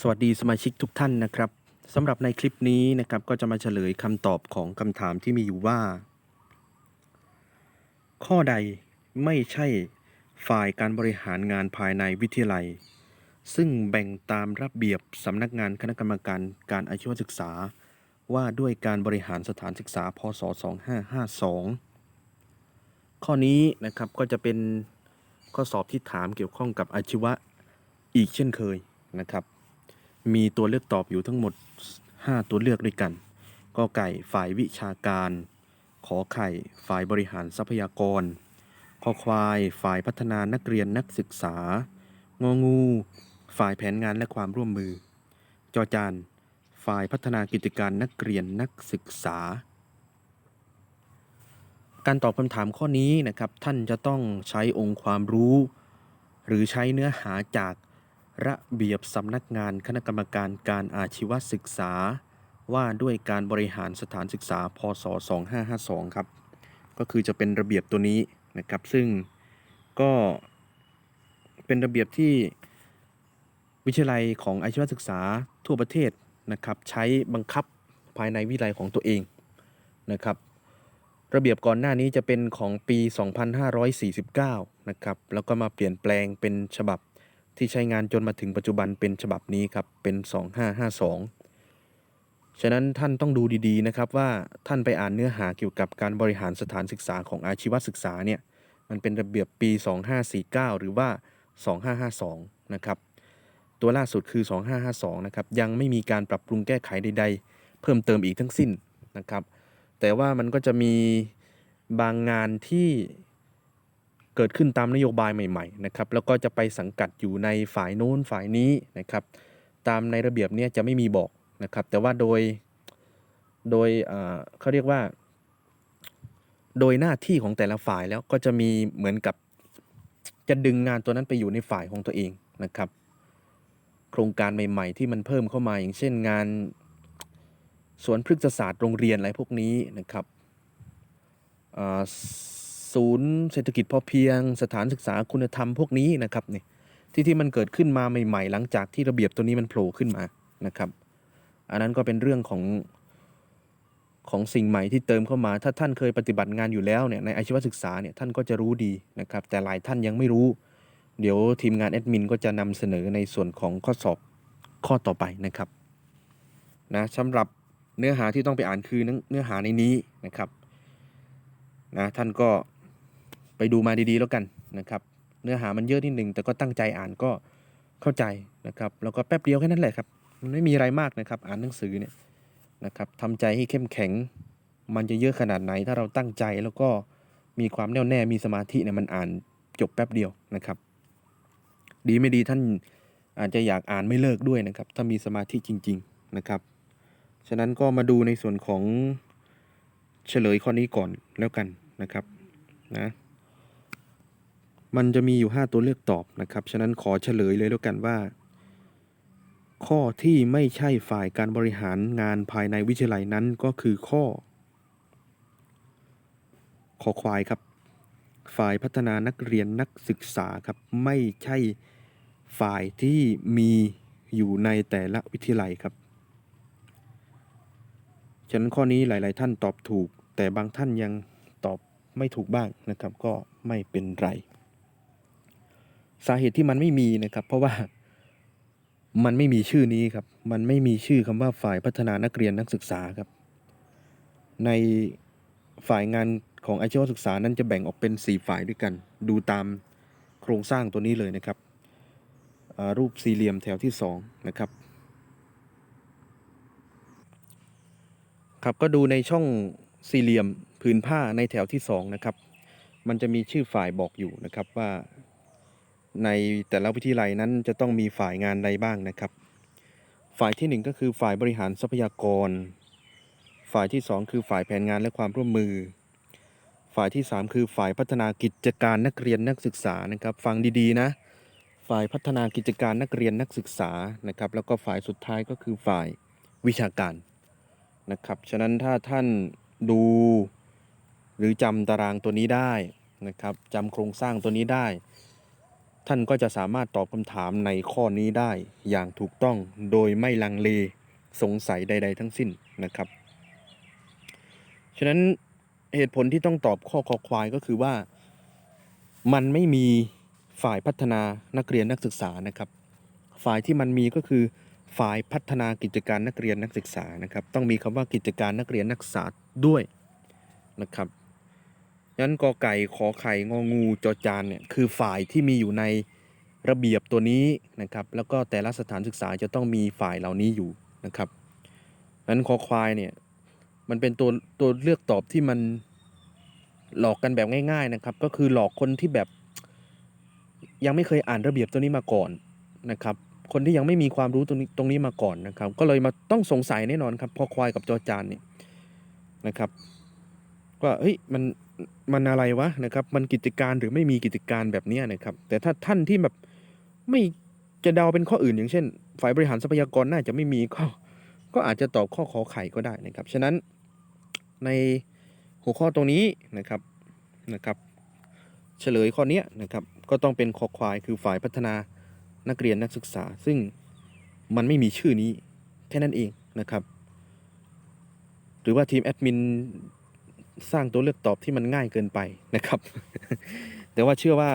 สวัสดีสมาชิกทุกท่านนะครับสำหรับในคลิปนี้นะครับก็จะมาเฉลยคำตอบของคำถามที่มีอยู่ว่า ข้อใดไม่ใช่ฝ่ายการบริหารงานภายในวิทยาลัย ซึ่งแบ่งตามระเบียบสำนักงานคณะกรรมการการอาชีวศึกษา ว่าด้วยการบริหารสถานศึกษา พศ 2552 ข้อนี้นะครับก็จะเป็นข้อสอบที่ถามเกี่ยวข้องกับอาชีวะอีกเช่นเคยนะครับ มีตัวเลือกตอบอยู่ทั้งหมด 5 ตัวเลือกด้วยกันกอไก่ฝ่ายวิชาการ ขอไข่ฝ่ายบริหารทรัพยากรคอควาย ฝ่ายพัฒนานักเรียนนักศึกษา งองู ฝ่ายแผนงานและความร่วมมือ จอจานฝ่ายพัฒนากิจการนักเรียนนักศึกษา การตอบคำถามข้อนี้นะครับ ท่านจะต้องใช้องค์ความรู้ หรือใช้เนื้อหาจาก ระเบียบสำนักงานคณะกรรมการการอาชีวศึกษา ว่าด้วยการบริหารสถานศึกษา พศ 2552 ครับ ก็คือจะเป็นระเบียบตัวนี้นะครับ ซึ่งก็เป็นระเบียบที่วิทยาลัยของอาชีวศึกษาทั่วประเทศนะครับใช้บังคับภายในวิทยาลัยของตัวเองนะครับระเบียบก่อนหน้านี้จะเป็นของปี 2549 นะครับ แล้วก็มาเปลี่ยนแปลงเป็นฉบับ ที่ใช้งานจนมาถึงปัจจุบันเป็นฉบับนี้ครับเป็น 2552 ฉะนั้นท่านต้องดูดีๆนะครับว่าท่านไปอ่านเนื้อหาเกี่ยวกับการบริหารสถานศึกษาของอาชีวศึกษาเนี่ยมันเป็นระเบียบปี 2549 หรือว่า 2552 นะครับตัวล่าสุดคือ 2552 นะครับ ยังไม่มีการปรับปรุงแก้ไขใด ๆ เพิ่มเติมอีกทั้งสิ้นนะครับ แต่ว่ามันก็จะมีบางงานที่ เกิดขึ้นตามนโยบายใหม่ๆนะครับแล้วก็จะไปสังกัดอยู่ในฝ่ายโน้นฝ่ายนี้นะครับตามในระเบียบเนี้จะไม่มีบอกนะครับแต่ว่าโดยโดยเอ่อเขาเรียกว่า โดยหน้าที่ของแต่ละฝ่ายแล้วก็จะมีเหมือนกับจะดึงงานตัวนั้นไปอยู่ในฝ่ายของตัวเองนะครับ โครงการใหม่ๆ ที่มันเพิ่มเข้ามาอย่างเช่นงานสวนพฤกษศาสตร์โรงเรียนอะไรพวกนี้นะครับอ่า ศูนย์เศรษฐกิจพอเพียง สถานศึกษาคุณธรรมพวกนี้นะครับนี่ที่ที่มันเกิดขึ้นมาใหม่ ๆ หลังจากที่ระเบียบตัวนี้มันโผล่ขึ้นมานะครับ อันนั้นก็เป็นเรื่องของของสิ่งใหม่ที่เติมเข้ามา ถ้าท่านเคยปฏิบัติงานอยู่แล้วเนี่ยในอาชีวศึกษาเนี่ยท่านก็จะรู้ดีนะครับ แต่หลายท่านยังไม่รู้ เดี๋ยวทีมงานแอดมินก็จะนำเสนอในส่วนของข้อสอบข้อต่อไปนะครับนะสำหรับเนื้อหาที่ต้องไปอ่านคือเนื้อหาในนี้นะครับนะท่านก็ ไปดูมาดีๆแล้วกันนะครับ เนื้อหามันเยอะนิดหนึ่งแต่ก็ตั้งใจอ่านก็เข้าใจนะครับ แล้วก็แป๊บเดียวแค่นั้นแหละครับ มันไม่มีอะไรมากนะครับ อ่านหนังสือเนี่ยนะครับทำใจให้เข้มแข็ง มันจะเยอะขนาดไหน ถ้าเราตั้งใจแล้วก็มีความแน่วแน่มีสมาธิเนี่ยมันอ่านจบแป๊บเดียวนะครับ ดีไม่ดีท่านอาจจะอยากอ่านไม่เลิกด้วยนะครับ ถ้ามีสมาธิจริง ๆนะครับ ฉะนั้นก็มาดูในส่วนของเฉลยข้อนี้ก่อนแล้วกันนะครับนะ มันจะมีอยู่ 5 ตัวเลือกตอบนะครับ ฉะนั้นขอเฉลยเลยแล้วกันว่า ข้อที่ไม่ใช่ฝ่ายการบริหารงานภายในวิทยาลัยนั้นก็คือข้อขอควายครับ ฝ่ายพัฒนานักเรียนนักศึกษาครับ ไม่ใช่ฝ่ายที่มีอยู่ในแต่ละวิทยาลัยครับ ฉะนั้นข้อนี้หลาย ๆ ท่านตอบถูก แต่บางท่านยังตอบไม่ถูกบ้างนะครับ ก็ไม่เป็นไร สาเหตุที่มันไม่มีนะครับ เพราะว่ามันไม่มีชื่อนี้ครับ มันไม่มีชื่อคำว่าฝ่ายพัฒนานักเรียนนักศึกษาครับ ในฝ่ายงานของอาชีวศึกษานั้นจะแบ่งออกเป็น 4 ฝ่ายด้วยกัน ดูตามโครงสร้างตัวนี้เลยนะครับ รูปสี่เหลี่ยมแถวที่ 2 นะครับ ครับก็ดูในช่องสี่เหลี่ยมผืนผ้าในแถวที่ 2 นะครับ มันจะมีชื่อฝ่ายบอกอยู่นะครับว่า ในแต่ละวิทยาลัยนั้นจะต้องมีฝ่ายงานใดบ้างนะครับ ฝ่ายที่ 1 ก็คือฝ่ายบริหารทรัพยากร ฝ่ายที่ 2 คือฝ่ายแผนงานและความร่วมมือ ฝ่ายที่ 3 คือฝ่ายพัฒนากิจการนักเรียนนักศึกษานะครับ ฟังดีๆนะ ฝ่ายพัฒนากิจการนักเรียนนักศึกษานะครับ แล้วก็ฝ่ายสุดท้ายก็คือฝ่ายวิชาการนะครับ ฉะนั้นถ้าท่านดูหรือจำตารางตัวนี้ได้นะครับจำโครงสร้างตัวนี้ได้ ท่านก็จะสามารถตอบคำถามในข้อนี้ได้อย่างถูกต้องโดยไม่ลังเลสงสัยใด ๆ ทั้งสิ้นนะครับ ฉะนั้นเหตุผลที่ต้องตอบข้อคอควายก็คือว่า มันไม่มีฝ่ายพัฒนานักเรียนนักศึกษานะครับ ฝ่ายที่มันมีก็คือฝ่ายพัฒนากิจการนักเรียนนักศึกษานะครับ ต้องมีคำว่ากิจการนักเรียนนักศึกษาด้วยนะครับ นั้นกอไก่ขอไข่งองูจอจานเนี่ยคือฝ่ายที่มีอยู่ในระเบียบตัวนี้นะครับ แล้วก็แต่ละสถานศึกษาจะต้องมีฝ่ายเหล่านี้อยู่นะครับนั้นคอควายเนี่ยมันเป็นตัวตัวเลือกตอบที่มันหลอกกันแบบง่าย ๆนะครับ ก็คือหลอกคนที่แบบยังไม่เคยอ่านระเบียบตัวนี้มาก่อนนะครับ คนที่ยังไม่มีความรู้ตรงนี้ตรงนี้มาก่อนนะครับ ก็เลยมาต้องสงสัยแน่นอนครับพอควายกับจอจานเนี่ยนะครับ ว่าเฮ้ยมันมันอะไรวะนะครับ มันกิจการหรือไม่มีกิจการแบบนี้นะครับ แต่ถ้าท่านที่แบบไม่จะเดาเป็นข้ออื่นอย่างเช่น ฝ่ายบริหารทรัพยากรน่าจะไม่มีก็ก็อาจจะตอบข้อขอไข่ก็ได้นะครับ ฉะนั้นในหัวข้อตรงนี้นะครับนะครับเฉลยข้อนี้นะครับก็ต้องเป็นคอควายคือฝ่ายพัฒนานักเรียนนักศึกษา ซึ่งมันไม่มีชื่อนี้แค่นั้นเองนะครับ หรือว่าทีมแอดมิน สร้างตัวเลือกตอบที่มันง่ายเกินไปนะครับ แต่ว่าเชื่อว่า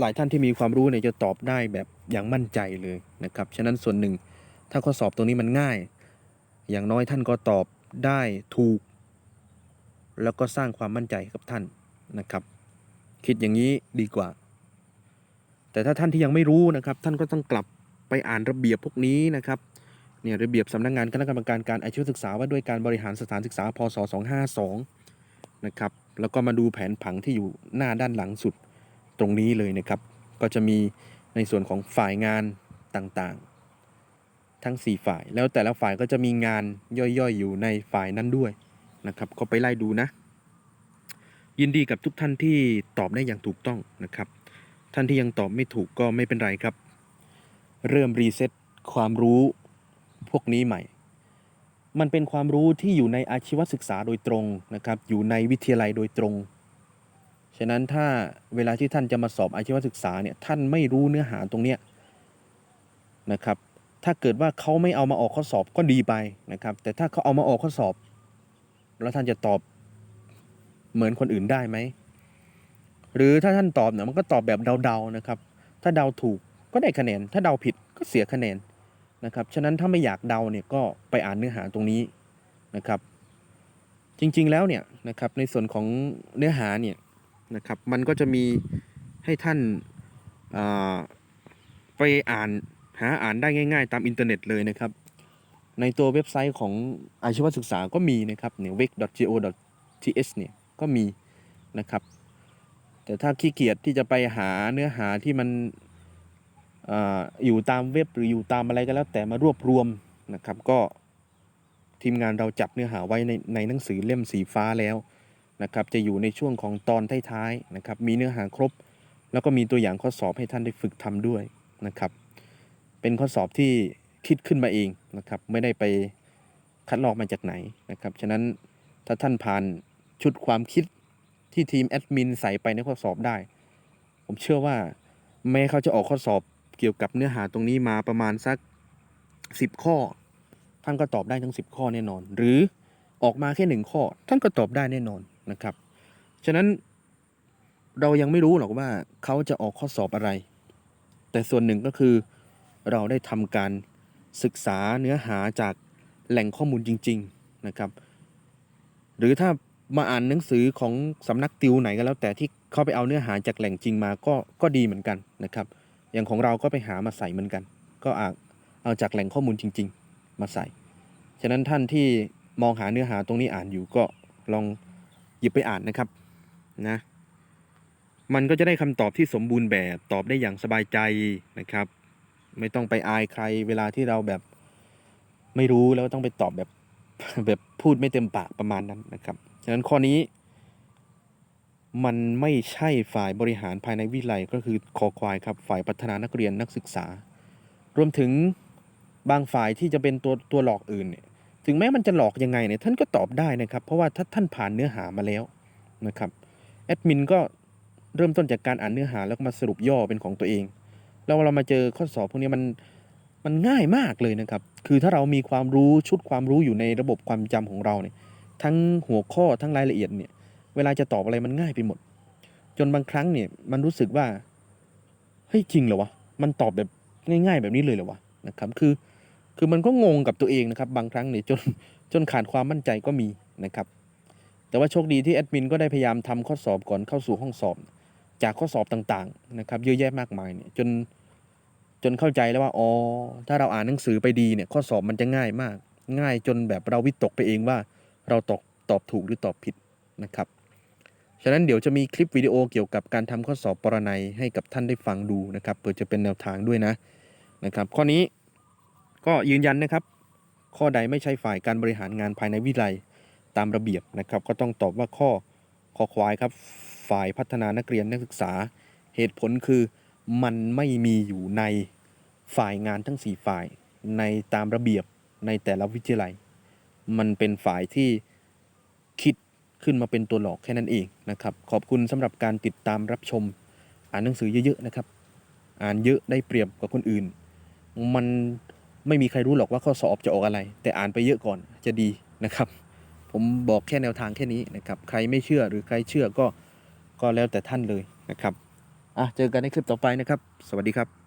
หลายท่านที่มีความรู้เนี่ยจะตอบได้แบบอย่างมั่นใจเลยนะครับ ฉะนั้นส่วนหนึ่งถ้าข้อสอบตรงนี้มันง่าย อย่างน้อยท่านก็ตอบได้ถูก แล้วก็สร้างความมั่นใจกับท่านนะครับ คิดอย่างนี้ดีกว่า แต่ถ้าท่านที่ยังไม่รู้นะครับ ท่านก็ต้องกลับไปอ่านระเบียบพวกนี้นะครับเนี่ยระเบียบสำนักงานคณะกรรมการการอาชีวศึกษาว่าด้วยการบริหารสถานศึกษาพศ 252 นะครับ แล้วก็มาดูแผนผังที่อยู่หน้าด้านหลังสุดตรงนี้เลยนะครับ ก็จะมีในส่วนของฝ่ายงานต่างๆ ทั้ง 4 ฝ่าย แล้วแต่ละฝ่ายก็จะมีงานย่อยๆ อยู่ในฝ่ายนั้นด้วยนะครับ ก็ไปไล่ดูนะ ยินดีกับทุกท่านที่ตอบได้อย่างถูกต้องนะครับ ท่านที่ยังตอบไม่ถูกก็ไม่เป็นไรครับ เริ่มรีเซ็ตความรู้พวกนี้ใหม่ มันเป็นความรู้ที่อยู่ในอาชีวศึกษาโดยตรงนะครับ อยู่ในวิทยาลัยโดยตรง ฉะนั้นถ้าเวลาที่ท่านจะมาสอบอาชีวศึกษาเนี่ยท่านไม่รู้เนื้อหาตรงเนี้ยนะครับ ถ้าเกิดว่าเขาไม่เอามาออกข้อสอบก็ดีไปนะครับ แต่ถ้าเขาเอามาออกข้อสอบ แล้วท่านจะตอบเหมือนคนอื่นได้ไหม หรือถ้าท่านตอบเนี่ยมันก็ตอบแบบเดาๆนะครับ ถ้าเดาถูกก็ได้คะแนน ถ้าเดาผิดก็เสียคะแนน นะครับ ฉะนั้นถ้าไม่อยากเดาเนี่ยก็ไปอ่านเนื้อหาตรงนี้นะครับ จริงๆแล้วเนี่ยนะครับในส่วนของเนื้อหาเนี่ยนะครับมันก็จะมีให้ท่านาไปอ่านหาอ่านได้ง่าย ๆ ตามอินเทอร์เน็ตเลยนะครับ ในตัวเว็บไซต์ของอาชีวศึกษาก็มีนะครับเนี่ย wec.go.th เนี่ยก็มีนะครับ แต่ถ้าขี้เกียจที่จะไปหาเนื้อหาที่มัน อยู่ตามเว็บหรืออยู่ตามอะไรก็แล้ว แต่มารวบรวมนะครับ ก็ทีมงานเราจับเนื้อหาไว้ในในหนังสือเล่มสีฟ้าแล้วนะครับ จะอยู่ในช่วงของตอนท้ายๆนะครับ มีเนื้อหาครบ แล้วก็มีตัวอย่างข้อสอบให้ท่านได้ฝึกทำด้วยนะครับ เป็นข้อสอบที่คิดขึ้นมาเองนะครับ ไม่ได้ไปคัดลอกมาจากไหนนะครับ ฉะนั้นถ้าท่านผ่านชุดความคิดที่ทีมแอดมินใส่ไปในข้อสอบได้ ผมเชื่อว่าแม้เขาจะออกข้อสอบ เกี่ยวกับเนื้อหาตรงนี้มาประมาณสัก 10 ข้อ ท่านก็ตอบได้ทั้ง 10 ข้อแน่นอน หรือออกมาแค่หนึ่งข้อ ท่านก็ตอบได้แน่นอนนะครับ ฉะนั้นเรายังไม่รู้หรอกว่าเขาจะออกข้อสอบอะไร แต่ส่วนหนึ่งก็คือเราได้ทำการศึกษาเนื้อหาจากแหล่งข้อมูลจริง ๆนะครับ หรือถ้ามาอ่านหนังสือของสำนักติวไหนก็แล้วแต่ที่เขาไปเอาเนื้อหาจากแหล่งจริงมาก็ก็ดีเหมือนกันนะครับ อย่างของเราก็ไปหามาใส่เหมือนกัน ก็อาจเอาจากแหล่งข้อมูลจริง ๆ มาใส่ ฉะนั้นท่านที่มองหาเนื้อหาตรงนี้อ่านอยู่ก็ลองหยิบไปอ่านนะครับนะ มันก็จะได้คำตอบที่สมบูรณ์แบบตอบได้อย่างสบายใจนะครับ ไม่ต้องไปอายใครเวลาที่เราแบบไม่รู้แล้วต้องไปตอบแบบแบบพูดไม่เต็มปากประมาณนั้นนะครับ ฉะนั้นข้อนี้ มันไม่ใช่ฝ่ายบริหารภายในวิทยาลัยก็คือคอควายครับฝ่ายพัฒนานักเรียนนักศึกษา รวมถึงบางฝ่ายที่จะเป็นตัวตัวหลอกอื่นเนี่ยถึงแม้มันจะหลอกยังไงเนี่ยท่านก็ตอบได้นะครับ เพราะว่าถ้าท่านผ่านเนื้อหามาแล้วนะครับแอดมินก็เริ่มต้นจากการอ่านเนื้อหาแล้วก็มาสรุปย่อเป็นของตัวเอง แล้วเรามาเจอข้อสอบพวกนี้มันมันง่ายมากเลยนะครับ คือถ้าเรามีความรู้ชุดความรู้อยู่ในระบบความจำของเราเนี่ยทั้งหัวข้อทั้งรายละเอียดเนี่ย เวลาจะตอบอะไรมันง่ายไปหมด จนบางครั้งเนี่ยมันรู้สึกว่าเฮ้ยจริงเหรอวะมันตอบแบบง่าย ๆ แบบนี้เลยเหรอวะนะครับ คือคือมันก็งงกับตัวเองนะครับ บางครั้งเนี่ยจนจนขาดความมั่นใจก็มีนะครับ แต่ว่าโชคดีที่แอดมินก็ได้พยายามทำข้อสอบก่อนเข้าสู่ห้องสอบ จากข้อสอบต่างๆนะครับ เยอะแยะมากมายเนี่ยจนจนเข้าใจแล้วว่าอ๋อถ้าเราอ่านหนังสือไปดีเนี่ยข้อสอบมันจะง่ายมาก ง่ายจนแบบเราวิตกไปเองว่า เราตอบตอบถูกหรือตอบผิดนะครับ ฉะนั้นเดี๋ยวจะมีคลิปวิดีโอเกี่ยวกับการทำข้อสอบปรนัยให้กับท่านได้ฟังดูนะครับเพื่อจะเป็นแนวทางด้วยนะนะครับ ข้อนี้ก็ยืนยันนะครับ ข้อใดไม่ใช่ฝ่ายการบริหารงานภายในวิไลยตามระเบียบนะครับ ก็ต้องตอบว่าข้อคอควายครับ ฝ่ายพัฒนานักเรียนนักศึกษา เหตุผลคือมันไม่มีอยู่ในฝ่ายงานทั้ง 4 ฝ่ายในตามระเบียบในแต่ละวิทยาลัย มันเป็นฝ่ายที่ ขึ้นมาเป็นตัวหลอกแค่นั้นเองนะครับ ขอบคุณสำหรับการติดตามรับชม อ่านหนังสือเยอะๆนะครับ อ่านเยอะได้เปรียบกว่าคนอื่น มันไม่มีใครรู้หรอกว่าข้อสอบจะออกอะไร แต่อ่านไปเยอะก่อนจะดีนะครับ ผมบอกแค่แนวทางแค่นี้นะครับ ใครไม่เชื่อหรือใครเชื่อก็ก็แล้วแต่ท่านเลยนะครับอะเจอกันในคลิปต่อไปนะครับ สวัสดีครับ